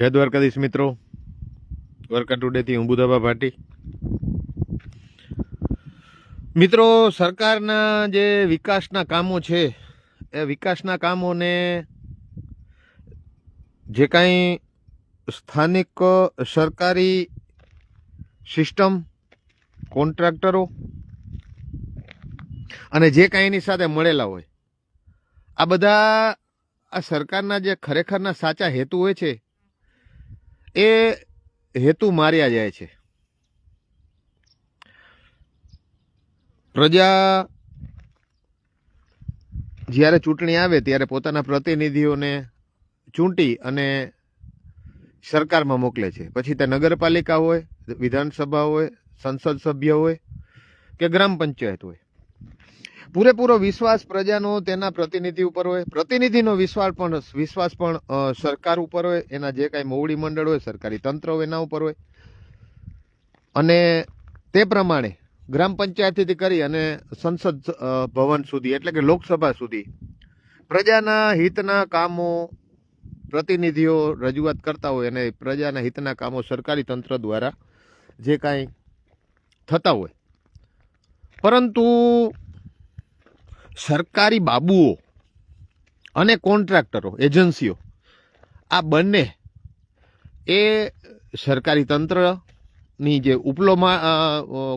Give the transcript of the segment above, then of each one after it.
જય દ્વારકાધીશ મિત્રો. દ્વારકા ટુડેથી હું બુધાબા ભાટી મિત્રો, સરકારના જે વિકાસના કામો છે, એ વિકાસના કામોને જે કાંઈ સ્થાનિક, સરકારી સિસ્ટમ કોન્ટ્રાક્ટરો અને જે કાંઈ એની સાથે મળેલા હોય, આ બધા આ સરકારના જે ખરેખરના સાચા હેતુ હોય છે એ હેતુ માર્યા જાય છે. પ્રજા જ્યારે ચૂંટણી આવે ત્યારે પોતાના પ્રતિનિધિઓને ચૂંટી અને સરકારમાં મોકલે છે. પછી તે નગરપાલિકા હોય, વિધાનસભા હોય, સંસદ સભ્ય હોય કે ગ્રામ પંચાયત હોય. પૂરેપૂરો વિશ્વાસ પ્રજાનો તેના પ્રતિનિધિ ઉપર હોય. પ્રતિનિધિનો વિશ્વાસ પણ વિશ્વાસ પણ સરકાર ઉપર હોય. એના જે કાંઈ મોવડી મંડળ હોય, સરકારી તંત્ર હોય, એના ઉપર હોય. અને તે પ્રમાણે ગ્રામ પંચાયતથી કરી અને સંસદ ભવન સુધી, એટલે કે લોકસભા સુધી પ્રજાના હિતના કામો પ્રતિનિધિઓ રજૂઆત કરતા હોય અને પ્રજાના હિતના કામો સરકારી તંત્ર દ્વારા જે કાંઈ થતા હોય. પરંતુ સરકારી બાબુઓ અને કોન્ટ્રાક્ટરો, એજન્સીઓ, આ બંને એ સરકારી તંત્રની જે ઉપલોમાં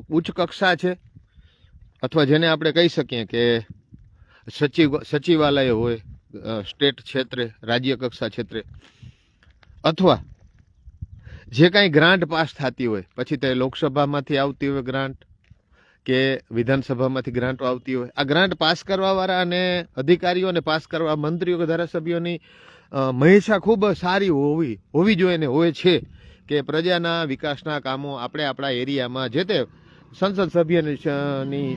ઉચ્ચ કક્ષા છે, અથવા જેને આપણે કહી શકીએ કે સચિવ, સચિવાલય હોય સ્ટેટ ક્ષેત્રે, રાજ્ય કક્ષા ક્ષેત્રે, અથવા જે કાંઈ ગ્રાન્ટ પાસ થતી હોય, પછી તે લોકસભામાંથી આવતી હોય ગ્રાન્ટ કે વિધાનસભામાંથી ગ્રાન્ટો આવતી હોય. આ ગ્રાન્ટ પાસ કરવાવાળા અને અધિકારીઓ અને પાસ કરવા, મંત્રીઓ કે ધારાસભ્યોની મહેશા ખૂબ સારી હોવી હોવી જોઈએ ને હોય છે કે પ્રજાના વિકાસના કામો આપણે આપણા એરિયામાં જે તે સંસદ સભ્યની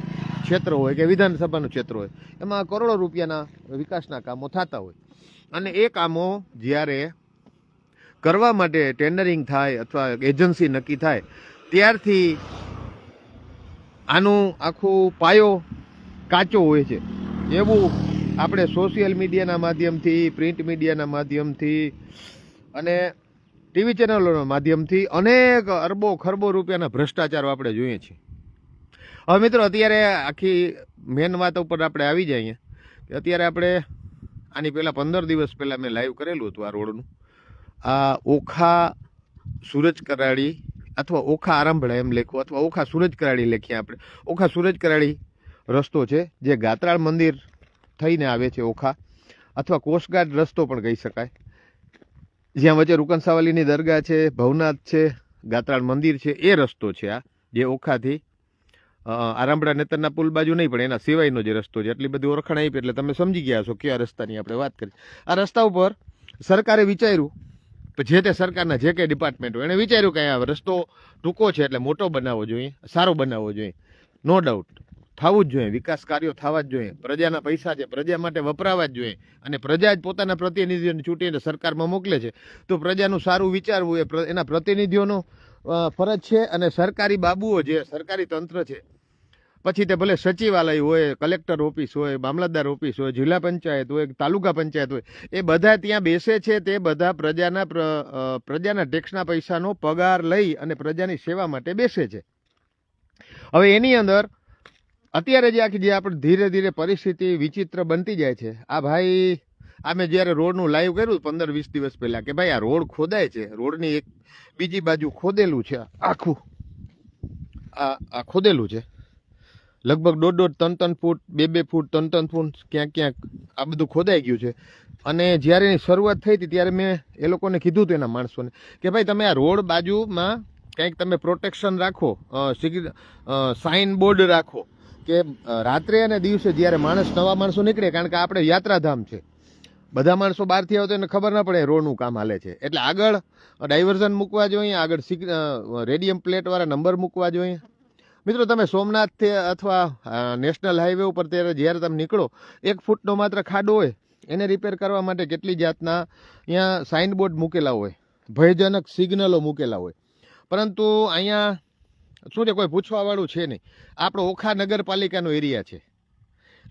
ક્ષેત્ર હોય કે વિધાનસભાનું ક્ષેત્ર હોય, એમાં કરોડો રૂપિયાના વિકાસના કામો થતા હોય. અને એ કામો જ્યારે કરવા માટે ટેન્ડરિંગ થાય અથવા એજન્સી નક્કી થાય, ત્યારથી આનું આખું પાયો કાચો હોય છે. એવું આપણે સોશિયલ મીડિયાના માધ્યમથી પ્રિન્ટ મીડિયાના માધ્યમથી અને ટીવી ચેનલોના માધ્યમથી અનેક અરબો ખરબો રૂપિયાના ભ્રષ્ટાચારો આપણે જોઈએ છીએ. હવે મિત્રો, અત્યારે આખી મેન વાત ઉપર આપણે આવી જઈએ. કે અત્યારે આપણે આની પહેલાં પંદર દિવસ પહેલાં મેં લાઈવ કરેલું હતું આ રોડનું. આ ઓખા સૂરજ કરાળી અથવા ઓખા આરંભળા એમ લેખું, અથવા ઓખા સૂરજ કરાળી લખીએ આપણે. ઓખા સૂરજ કરાળી રસ્તો છે જે ગાત્રાળ મંદિર થઈને આવે છે ઓખા, અથવા કોસ્ટગાર્ડ રસ્તો પણ કહી શકાય. જ્યાં વચ્ચે રૂકનસાવલીની દરગાહ છે, ભવનાથ છે, ગાત્રાળ મંદિર છે, એ રસ્તો છે આ, જે ઓખાથી આરામડા નેતરના પુલ બાજુ નહીં, પણ એના સિવાયનો જે રસ્તો છે. એટલી બધી ઓળખાણ આપી એટલે તમે સમજી ગયા છો કયા રસ્તાની આપણે વાત કરી. આ રસ્તા ઉપર સરકારે વિચાર્યું જે તે સરકારના જે કંઈ ડિપાર્ટમેન્ટ હોય, એણે વિચાર્યું કે આ રસ્તો ટૂંકો છે એટલે મોટો બનાવવો જોઈએ, સારો બનાવવો જોઈએ. નો ડાઉટ થવું જ જોઈએ, વિકાસ કાર્યો થવા જ જોઈએ. પ્રજાના પૈસા છે, પ્રજા માટે વપરાવા જ જોઈએ. અને પ્રજા જ પોતાના પ્રતિનિધિઓને ચૂંટીને સરકારમાં મોકલે છે. તો પ્રજાનું સારું વિચારવું એ એના પ્રતિનિધિઓનો ફરજ છે અને સરકારી બાબુઓ જે, સરકારી તંત્ર છે પછી તે ભલે સચિવાલય હોય, કલેક્ટર ઓફિસ હોય, મામલતદાર ઓફિસ હોય, જિલ્લા પંચાયત હોય, તાલુકા પંચાયત હોય, એ બધા ત્યાં બેસે છે, તે બધા પ્રજાના પ્રજાના ટેક્સના પૈસાનો પગાર લઈ અને પ્રજાની સેવા માટે બેસે છે. હવે એની અંદર અત્યારે જે આખી જે આપણે ધીરે ધીરે પરિસ્થિતિ વિચિત્ર બનતી જાય છે. આ ભાઈ, આ મેં જ્યારે રોડનું લાઈવ કર્યું પંદર વીસ દિવસ પહેલાં કે ભાઈ આ રોડ ખોદાય છે, રોડની એક બીજી બાજુ ખોદેલું છે, આખું. આ આ ખોદેલું છે. લગભગ દોઢ દોઢ, ત્રણ ત્રણ ફૂટ, બે બે ફૂટ, ત્રણ ત્રણ ફૂટ, ક્યાંક ક્યાંક આ બધું ખોદાઈ ગયું છે. અને જ્યારે એની શરૂઆત થઈ હતી ત્યારે મેં એ લોકોને કીધું હતું એના માણસોને કે ભાઈ તમે આ રોડ બાજુમાં કંઈક તમે પ્રોટેક્શન રાખો સાઇન બોર્ડ રાખો કે રાત્રે અને દિવસે જ્યારે માણસ, નવા માણસો નીકળે, કારણ કે આપણે યાત્રાધામ છે. બધા માણસો બહારથી આવે તો એને ખબર ના પડે રોડનું કામ હાલે છે. એટલે આગળ ડાયવર્ઝન મૂકવા જોઈએ, આગળ રેડિયમ પ્લેટવાળા નંબર મૂકવા જોઈએ. મિત્રો, તમે સોમનાથથી અથવા નેશનલ હાઈવે ઉપર ત્યારે જ્યારે તમે નીકળો, એક ફૂટનો માત્ર ખાડો હોય, એને રિપેર કરવા માટે કેટલી જાતના અહીંયા સાઇનબોર્ડ મૂકેલા હોય, ભયજનક સિગ્નલો મૂકેલા હોય. પરંતુ અહીંયા શું છે, કોઈ પૂછવાવાળું છે નહીં. આપણો ઓખા નગરપાલિકાનો એરિયા છે.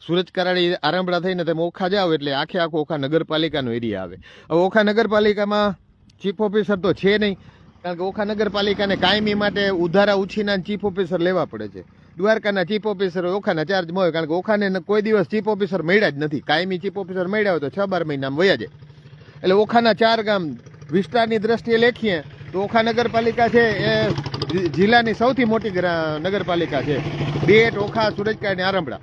સુરજ કરાડી આરંભડા થઈને તમે ઓખા જાઓ એટલે આખે આખો ઓખા નગરપાલિકાનો એરિયા આવે. હવે ઓખા નગરપાલિકામાં ચીફ ઓફિસર તો છે નહીં. કારણ કે ઓખા નગરપાલિકાને કાયમી માટે ઉધારા ઉછીના ચીફ ઓફિસર લેવા પડે છે. દ્વારકાના ચીફ ઓફિસર ઓખાના ચાર્જ હોય, કારણ કે ઓખાને કોઈ દિવસ ચીફ ઓફિસર મળ્યા જ નથી. કાયમી ચીફ ઓફિસર મળ્યા હોય તો છ બાર મહિનામાં વયા જાય. એટલે ઓખાના ચાર ગામ વિસ્તારની દ્રષ્ટિએ લેખીએ, તો ઓખા નગરપાલિકા છે એ જિલ્લાની સૌથી મોટી નગરપાલિકા છે. બેટ ઓખા સુરજકાંડ અને આરંભડા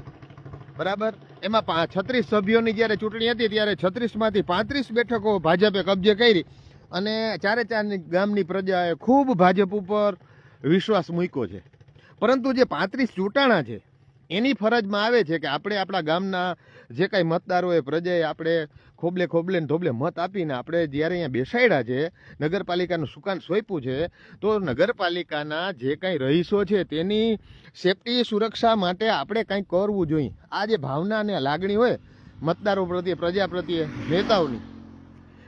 બરાબર? એમાં છત્રીસ સભ્યોની જ્યારે ચૂંટણી હતી, ત્યારે છત્રીસમાંથી પાંત્રીસ બેઠકો ભાજપે કબજે કરી. અને ચારે ચારની ગામની પ્રજાએ ખૂબ ભાજપ ઉપર વિશ્વાસ મૂક્યો છે. પરંતુ જે પાંત્રીસ ચૂંટાણા છે, એની ફરજમાં આવે છે કે આપણે આપણા ગામના જે કાંઈ મતદારોએ પ્રજાએ આપણે ખોબલે ખોબલે ને ધોબલે મત આપીને આપણે જ્યારે અહીંયા બેસાડ્યા છે, નગરપાલિકાનું સુકાન સોંપ્યું છે, તો નગરપાલિકાના જે કાંઈ રહીશો છે તેની સેફટી સુરક્ષા માટે આપણે કંઈક કરવું જોઈએ. આ જે ભાવના અને લાગણી હોય મતદારો પ્રત્યે, પ્રજા પ્રત્યે, નેતાઓની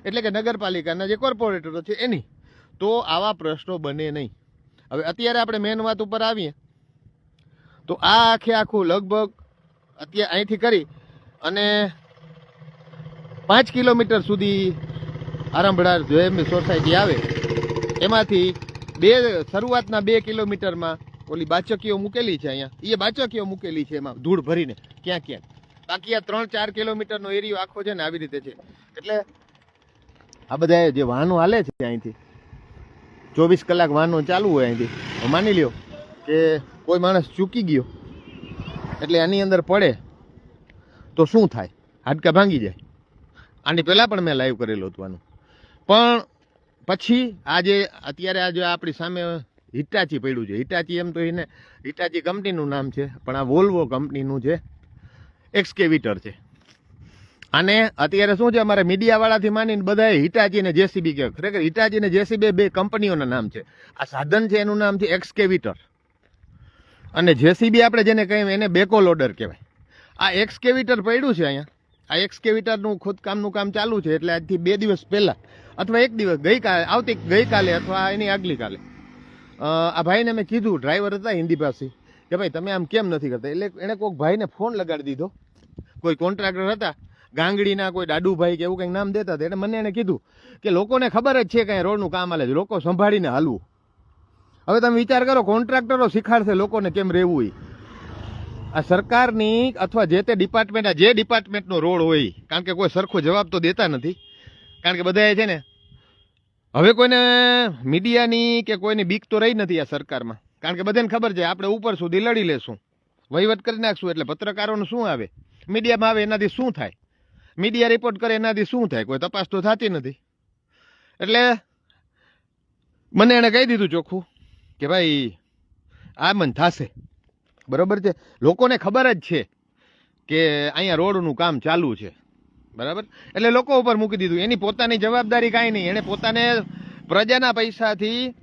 એટલે કે નગરપાલિકાના જે કોર્પોરેટરો છે એની. તો આવા પ્રશ્નો બને નહીં. હવે અત્યારે આપણે મેન વાત ઉપર આવીએ. તો આ આખે આખું લગભગ અત્યારે અહીંથી કરી અને પાંચ કિલોમીટર સુધી આરંભડા જોએમની સોસાયટી આવે, એમાંથી બે શરૂઆતના બે કિલોમીટરમાં ઓલી બાચકીઓ મૂકેલી છે અહીંયા. એ બાચકીઓ મૂકેલી છે એમાં ધૂળ ભરીને ક્યાં ક્યાં બાકી આ ત્રણ ચાર કિલોમીટરનો એરિયો આખો છે ને આવી રીતે છે. એટલે આ બધા જે વાહનો હાલે છે અહીંથી, ચોવીસ કલાક વાહનો ચાલુ હોય અહીંથી. માની લ્યો કે કોઈ માણસ ચૂકી ગયો, એટલે આની અંદર પડે, તો શું થાય? હાડકા ભાંગી જાય. આની પહેલાં પણ મેં લાઈવ કરેલું હતું આનું. પણ પછી આજે અત્યારે આજે આપણી સામે હિટાચી પડ્યું છે, હિટાચી એમ તો એને, હિટાચી કંપનીનું નામ છે, પણ આ વોલ્વો કંપનીનું છે એક્સકેવિટર છે. અને અત્યારે શું છે, અમારે મીડિયાવાળાથી માનીને બધાએ હિટાચી અને જેસીબી કહે. ખરેખર હિટાચી અને જેસીબી બે કંપનીઓના નામ છે. આ સાધન છે, એનું નામ છે એક્સકેવિટર. અને જેસીબી આપણે જેને કહીએ, એને બેકો લોડર કહેવાય. આ એક્સકેવિટર પડ્યું છે અહીંયા. આ એક્સકેવિટરનું ખોદકામનું કામ ચાલુ છે, એટલે આજથી બે દિવસ પહેલાં. અથવા એક દિવસ, ગઈકાલે, આવતી, ગઈકાલે અથવા એની આગલી કાલે. આ ભાઈને મેં કીધું, ડ્રાઈવર હતા હિન્દી પાસે કે ભાઈ તમે આમ કેમ નથી કરતા? એટલે એણે કોઈક ભાઈને ફોન લગાડી દીધો. કોઈ કોન્ટ્રાક્ટર હતા ગાંગડીના કોઈ દાડુભાઈ કે એવું કંઈક નામ દેતા હતા, એટલે મને એને કીધું કે લોકોને ખબર જ છે કે રોડનું કામ હાલે છે, લોકો સંભાળીને હાલવું. હવે તમે વિચાર કરો, કોન્ટ્રાક્ટરો શીખાડશે લોકોને કેમ રહેવું હોય આ સરકારની અથવા જે તે ડિપાર્ટમેન્ટ જે ડિપાર્ટમેન્ટનો રોડ હોય, કારણ કે કોઈ સરખો જવાબ તો દેતા નથી, કારણ કે બધાએ છે ને, હવે કોઈને મીડિયાની કે કોઈની બીક તો રહી નથી આ સરકારમાં, કારણ કે બધાને ખબર છે આપણે ઉપર સુધી લડી લેશું, વહીવટ કરી નાખશું, એટલે પત્રકારોનું શું આવે? મીડિયામાં આવે એનાથી શું થાય? મીડિયા રિપોર્ટ કરે એનાથી શું થાય? કોઈ તપાસ તો થતી નથી. એટલે મને એણે કહી દીધું ચોખ્ખું કે ભાઈ, આ મન થશે. બરાબર છે? લોકોને ખબર જ છે કે અહીંયા રોડનું કામ ચાલુ છે. બરાબર? એટલે લોકો ઉપર મૂકી દીધું. એની પોતાની જવાબદારી કાંઈ નહીં. એણે પોતાને પ્રજાના પૈસાથી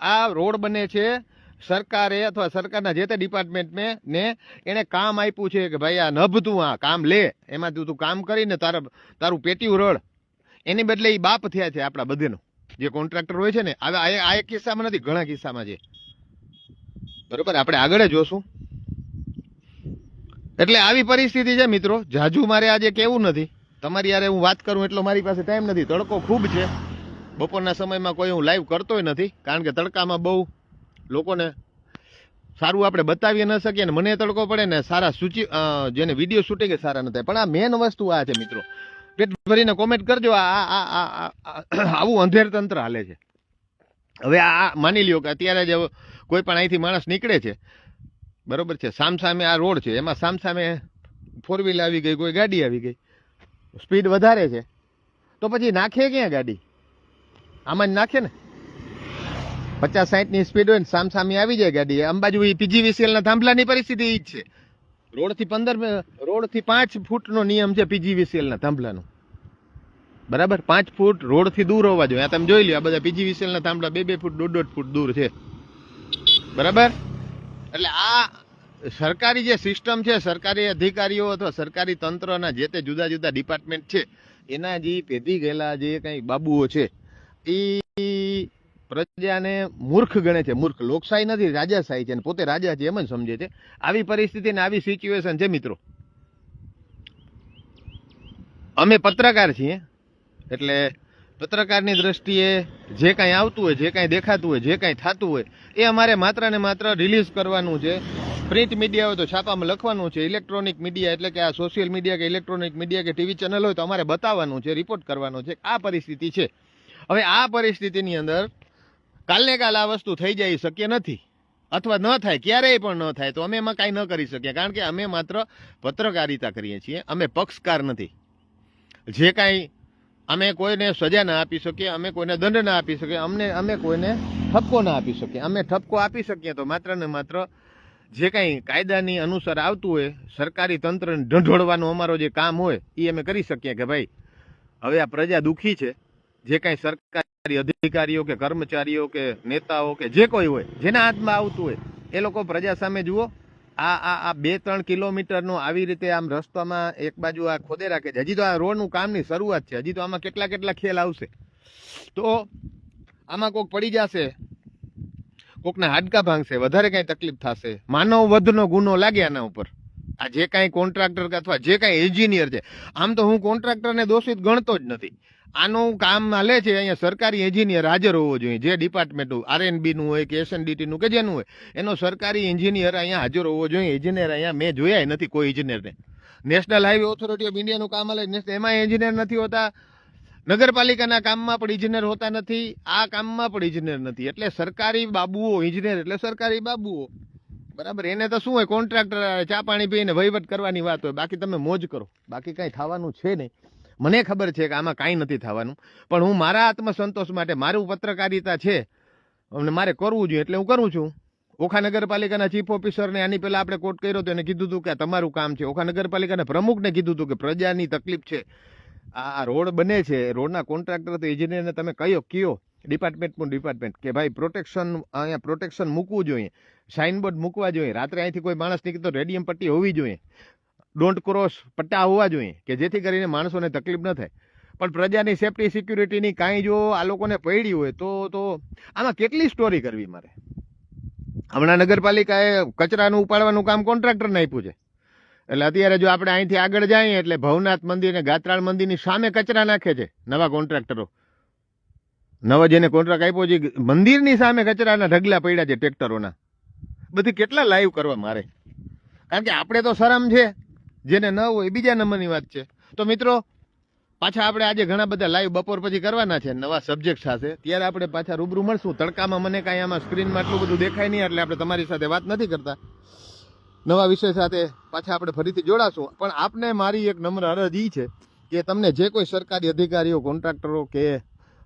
આ રોડ બને છે સરકારે અથવા સરકારના જે તે ડિપાર્ટમેન્ટને ને એણે કામ આપ્યું છે કે ભાઈ આ નભ તું આ કામ લે, એમાં તું તું કામ કરીને તારા, તારું પેટીયું ઉરળ એની બદલે એ બાપ થયા છે આપણા બધેનો. જે કોન્ટ્રાક્ટર હોય છે ને, હવે આ એક કિસ્સામાં નથી, ઘણા કિસ્સામાં છે. બરોબર? આપણે આગળ જોશું. એટલે આવી પરિસ્થિતિ છે મિત્રો. જાજુ મારે આજે કેવું નથી. તમારી યારે હું વાત કરું એટલો મારી પાસે ટાઈમ નથી. તડકો ખૂબ છે. બપોરના સમયમાં કોઈ હું લાઈવ કરતોય નથી, કારણ કે તડકામાં બહુ લોકોને સારું આપણે બતાવી ન શકીએ ને મને તડકો પડે ને સારા સૂચિ જેને વીડિયો શૂટિંગ સારા ન થાય. પણ આ મેન વસ્તુ આ છે મિત્રો. પેટ ભરીને કોમેન્ટ કરજો. આ આવું અંધેર તંત્ર હાલે છે. હવે આ માની લ્યો કે અત્યારે જ કોઈ પણ અહીંથી માણસ નીકળે છે. બરોબર છે? સામસામે આ રોડ છે. એમાં સામસામે ફોર વ્હીલ આવી ગઈ, કોઈ ગાડી આવી ગઈ. સ્પીડ વધારે છે. તો પછી નાખે ક્યાં ગાડી? આમાં જ નાખે ને? પચાસ સાઠની સ્પીડ હોય ને સામસામે આવી જાય ગાડી અંબાજુ પીજીવીસીએલ ના થાંભલાની પરિસ્થિતિ ઈ જ છે. રોડથી પંદર રોડથી પાંચ ફૂટનો નિયમ છે પીજીવીસીએલ ના થાંભલાનો બરાબર? પાંચ ફૂટ રોડથી દૂર હોવા જોઈએ. તમે જોઈ લો આ બધા પીજીવીસીએલ ના થાંભલા બે બે ફૂટ, દોઢ દોઢ ફૂટ દૂર છે. બરાબર? એટલે આ સરકારી જે સિસ્ટમ છે, સરકારી અધિકારીઓ અથવા સરકારી તંત્રના જે તે જુદા જુદા ડિપાર્ટમેન્ટ છે, એના જે પેધી ગયેલા જે કંઈ બાબુઓ છે એ પ્રજાને મૂર્ખ ગણે છે, મૂર્ખ. લોકશાહી નથી, રાજાશાહી છે અને પોતે રાજા છે, એમ જ સમજે છે. આવી પરિસ્થિતિ ને આવી સિચ્યુએશન છે મિત્રો. અમે પત્રકાર છીએ, એટલે પત્રકારની દ્રષ્ટિએ જે કાંઈ આવતું હોય, જે કાંઈ દેખાતું હોય, જે કાંઈ થતું હોય, એ અમારે માત્ર ને માત્ર રિલીઝ કરવાનું છે. પ્રિન્ટ મીડિયા હોય તો છાપામાં લખવાનું છે ઇલેક્ટ્રોનિક મીડિયા એટલે કે આ સોશિયલ મીડિયા કે ઇલેક્ટ્રોનિક મીડિયા કે ટીવી ચેનલ હોય તો અમારે બતાવવાનું છે રિપોર્ટ કરવાનો છે. આ પરિસ્થિતિ છે. હવે આ પરિસ્થિતિની અંદર કાલને કાલ આ વસ્તુ થઈ જાય શક્ય નથી. અથવા ન થાય, ક્યારેય પણ ન થાય, તો અમે એમાં કાંઈ ન કરી શકીએ. કારણ કે અમે માત્ર પત્રકારિતા કરીએ છીએ. અમે પક્ષકાર નથી. જે કાંઈ અમે કોઈને સજા ના આપી શકીએ, અમે કોઈને દંડ ના આપી શકીએ, અમને, અમે કોઈને ઠપકો ના આપી શકીએ. અમે ઠપકો આપી શકીએ તો માત્ર ને માત્ર જે કાંઈ કાયદાની અનુસાર આવતું હોય, સરકારી તંત્રને ઢંઢોળવાનું અમારો જે કામ હોય એ અમે કરી શકીએ કે ભાઈ, હવે આ પ્રજા દુઃખી છે. જે કાંઈ સરકારી અધિકારીઓ કે કર્મચારીઓ કે નેતાઓ કે જે કોઈ હોય, જેના હાથમાં આવતું હોય, એ લોકો પ્રજા સામે જુઓ. આ આ આ બે, ત્રણ કિલોમીટરનો આવી રીતે આમ રસ્તામાં એક બાજુ આ ખોદે રાખે છે. હજી તો આ રોડનું કામની શરૂઆત છે. હજી તો આમાં કેટલા કેટલા ખેલ આવશે. તો આમાં કોક પડી જશે. કોકને હાડકા ભાંગશે. વધારે કાંઈ તકલીફ થશે. માનવ વધનો ગુનો લાગે આના ઉપર. આ જે કાંઈ કોન્ટ્રાક્ટર અથવા જે કાંઈ એન્જિનિયર છે. આમ તો હું કોન્ટ્રાક્ટરને દોષિત ગણતો જ નથી. આનું કામ હાલે છે, અહીંયા સરકારી એન્જિનિયર હાજર હોવો જોઈએ. જે ડિપાર્ટમેન્ટનું, આરએનબીનું હોય કે એસએનડીટીનું કે જેનું હોય, એનો સરકારી એન્જિનિયર અહીંયા હાજર હોવો જોઈએ. એન્જિનિયર અહીંયા મેં જોયા નથી કોઈ એન્જિનિયરને. નેશનલ હાઈવે ઓથોરિટી ઓફ ઇન્ડિયાનું કામ હાલે. એમાં એન્જિનિયર નથી હોતા. નગરપાલિકાના કામમાં પણ ઇજનેર હોતા નથી. આ કામમાં પણ ઇજનેર નથી. એટલે સરકારી બાબુઓ ઇજનેર એટલે સરકારી બાબુઓ. બરાબર? એને તો શું હોય, કોન્ટ્રાક્ટર ચા પાણી પીને વહીવટ કરવાની વાત હોય. બાકી તમે મોજ કરો. બાકી કાંઈ થવાનું છે નહીં. મને ખબર છે કે આમાં કાંઈ નથી થવાનું, પણ હું મારા આત્મસંતોષ માટે મારું પત્રકારિતા છે અને મારે કરવું જોઈએ એટલે હું કરું છું. ઓખા નગરપાલિકાના ચીફ ઓફિસરને આની પહેલાં આપણે કોર્ટ કર્યો તો એને કીધું હતું કે તમારું કામ છે. ઓખા નગરપાલિકાના પ્રમુખને કીધું હતું કે પ્રજાની તકલીફ છે. આ રોડ બને છે, રોડના કોન્ટ્રાક્ટર તો એન્જિનિયરને તમે કયો કયો? ડિપાર્ટમેન્ટ પણ ડિપાર્ટમેન્ટ કે ભાઈ પ્રોટેક્શન, અહીંયા પ્રોટેક્શન મૂકવું જોઈએ, સાઇનબોર્ડ મૂકવા જોઈએ. રાત્રે અહીંથી કોઈ માણસ નીકળતો રેડિયમ પટ્ટી હોવી જોઈએ. ડોન્ટ ક્રોસ પટ્ટા હોવા જોઈએ, કે જેથી કરીને માણસોને તકલીફ ન થાય. પણ પ્રજાની સેફટી સિક્યુરિટીની કાંઈ જો આ લોકોને પડી હોય તો તો આમાં કેટલી સ્ટોરી કરવી મારે? હમણાં નગરપાલિકાએ કચરાનું ઉપાડવાનું કામ કોન્ટ્રાક્ટરને આપ્યું છે. એટલે અત્યારે જો આપણે અહીંથી આગળ જઈએ, એટલે ભવનાથ મંદિર અને ગાત્રાળ મંદિરની સામે કચરા નાખે છે, નવા કોન્ટ્રાક્ટરો નવા જેને કોન્ટ્રાક્ટ આપ્યો છે મંદિરની સામે કચરાના ઢગલા પડ્યા છે ટ્રેક્ટરોના. બધી કેટલા લાઈવ કરવા મારે? કારણ કે આપણે તો શરમ છે. જેને ન હોય એ બીજા નંબરની વાત છે. તો મિત્રો, પાછા આપણે આજે ઘણા બધા લાઈવ બપોર પછી કરવાના છે. નવા સબ્જેક્ટ સાથે ત્યારે આપણે પાછા રૂબરૂ મળશું. તડકામાં મને કાંઈ આમાં સ્ક્રીનમાં આટલું બધું દેખાય નહીં, એટલે આપણે તમારી સાથે વાત નથી કરતા. નવા વિષય સાથે પાછા આપણે ફરીથી જોડાશું. પણ આપને મારી એક નમ્ર અરજ એ છે કે તમને જે કોઈ સરકારી અધિકારીઓ કોન્ટ્રાક્ટરો કે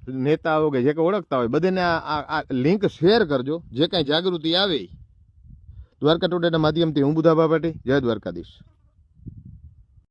નેતાઓ કે જે કોઈ ઓળખતા હોય, બધાને આ, આ- લિંક શેર કરજો. જે કાંઈ જાગૃતિ આવે દ્વારકા ટુડેના માધ્યમથી હું બુધાબા પાટી જય દ્વારકાધીશ.